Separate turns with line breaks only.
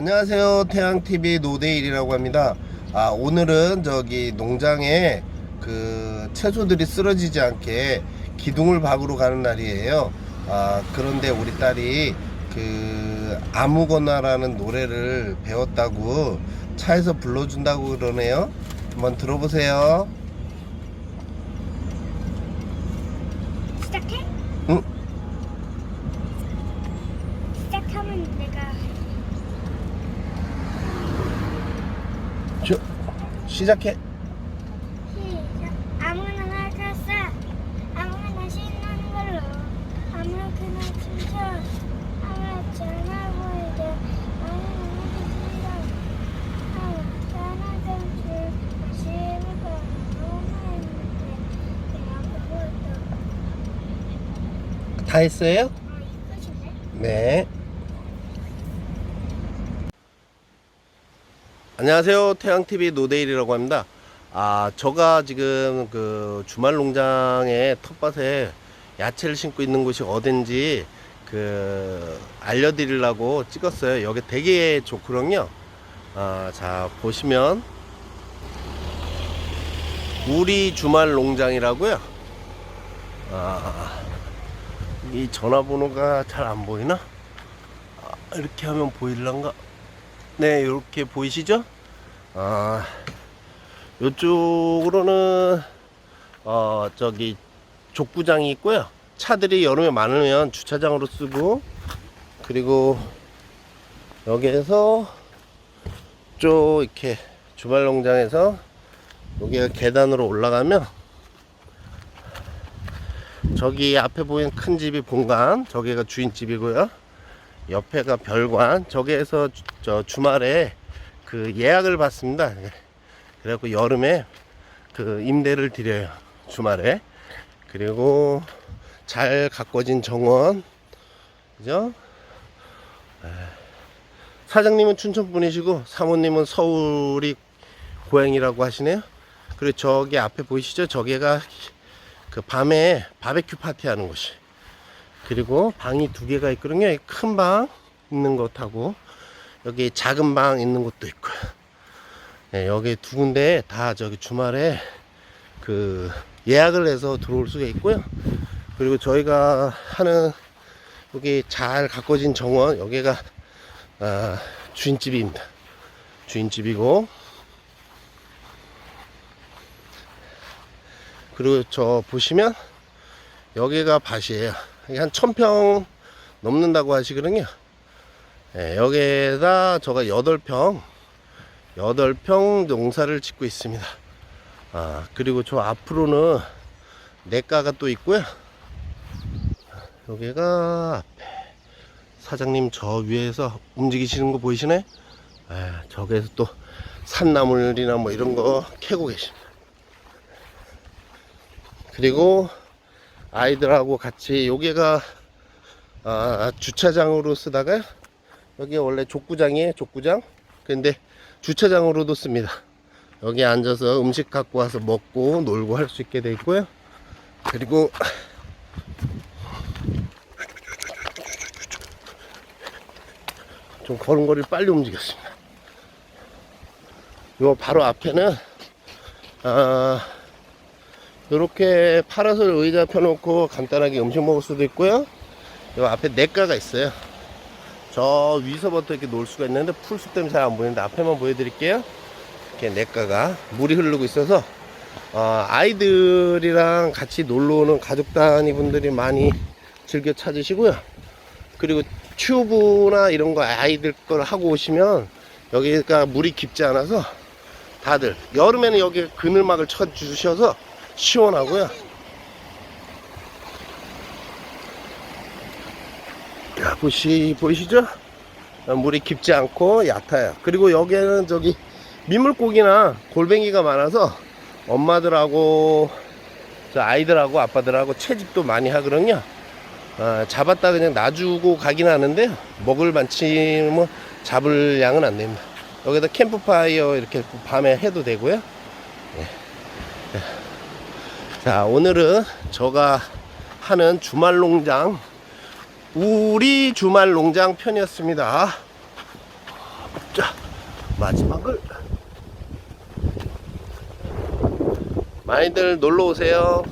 안녕하세요. 태양TV 노데일이라고 합니다. 아, 오늘은 저기 농장에 그 채소들이 쓰러지지 않게 기둥을 박으러 가는 날이에요. 아, 그런데 우리 딸이 그 아무거나라는 노래를 배웠다고 차에서 불러준다고 그러네요. 한번 들어보세요.
시작해?
응?
시작하면 내가
저, 시작해.
시작. 아무나 나가서 아무나 신나는 걸로 아무렇게나 춤춰 보이게 거 너무 했는데 그냥 그것도
다 했어요?
어?
네. 안녕하세요. 태양TV 노데일이라고 합니다. 아, 저가 지금 그 주말 농장에 텃밭에 야채를 심고 있는 곳이 어딘지 그 알려드리려고 찍었어요. 여기 되게 좋거든요. 아, 자, 보시면 우리 주말 농장이라고요. 아, 이 전화번호가 잘 안 보이나? 아, 이렇게 하면 보일란가? 네, 이렇게 보이시죠? 아, 이쪽으로는 어 저기 족구장이 있고요. 차들이 여름에 많으면 주차장으로 쓰고 그리고 여기에서 쭉 이렇게 주말 농장에서 여기가 계단으로 올라가면 저기 앞에 보이는 큰 집이 본관, 저기가 주인집이고요. 옆에가 별관, 저기에서 주, 저 주말에 그 예약을 받습니다. 그래갖고 여름에 그 임대를 드려요. 주말에. 그리고 잘 가꿔진 정원, 그죠? 에, 사장님은 춘천 분이시고 사모님은 서울이 고향이라고 하시네요. 그리고 저기 앞에 보이시죠? 저기가 그 밤에 바베큐 파티 하는 곳이. 그리고 방이 두 개가 있거든요. 큰 방 있는 곳하고 여기 작은 방 있는 곳도 있고요. 네, 여기 두 군데 다 저기 주말에 그 예약을 해서 들어올 수가 있고요. 그리고 저희가 하는 여기 잘 가꿔진 정원 여기가 아, 주인집입니다. 주인집이고 그리고 저 보시면 여기가 밭이에요. 한 천평 넘는다고 하시거든요. 예, 여기에다 저가 8평, 8평 농사를 짓고 있습니다. 아, 그리고 저 앞으로는 내과가 또 있고요. 여기가 앞에 사장님 저 위에서 움직이시는 거 보이시네? 예, 저기에서 또 산나물이나 뭐 이런 거 캐고 계십니다. 그리고 아이들하고 같이 여기가 아, 주차장으로 쓰다가 여기 원래 족구장이에요 족구장 근데 주차장으로도 씁니다 여기 앉아서 음식 갖고 와서 먹고 놀고 할 수 있게 돼 있고요 그리고 좀 걸음걸이를 빨리 움직였습니다 요 바로 앞에는 아 이렇게 파라솔 의자 펴놓고 간단하게 음식 먹을 수도 있고요. 요 앞에 냇가가 있어요. 저 위서부터 이렇게 놀 수가 있는데 풀숲 때문에 잘 안 보이는데 앞에만 보여드릴게요. 이렇게 냇가가 물이 흐르고 있어서 어, 아이들이랑 같이 놀러 오는 가족 단위 분들이 많이 즐겨 찾으시고요. 그리고 튜브나 이런 거 아이들 걸 하고 오시면 여기가 물이 깊지 않아서 다들 여름에는 여기 그늘막을 쳐 주셔서 시원하고요. 야, 보시, 보이시죠? 어, 물이 깊지 않고 얕아요. 그리고 여기에는 저기 민물고기나 골뱅이가 많아서 엄마들하고 저 아이들하고 아빠들하고 채집도 많이 하거든요. 어, 잡았다 그냥 놔주고 가긴 하는데 먹을 만치 뭐 잡을 양은 안 됩니다. 여기다 캠프파이어 이렇게 밤에 해도 되고요. 자, 오늘은 저가 하는 주말 농장, 우리 주말 농장 편이었습니다. 자, 마지막을. 많이들 놀러 오세요.